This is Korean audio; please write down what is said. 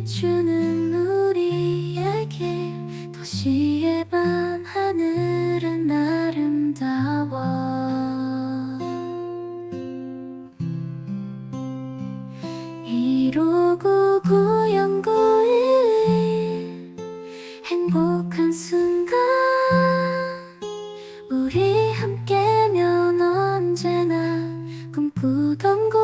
비추는 우리에게 도시의 밤 하늘은 아름다워. 이로고 구영구의 행복한 순간 우리 함께면 언제나 꿈꾸던 곳.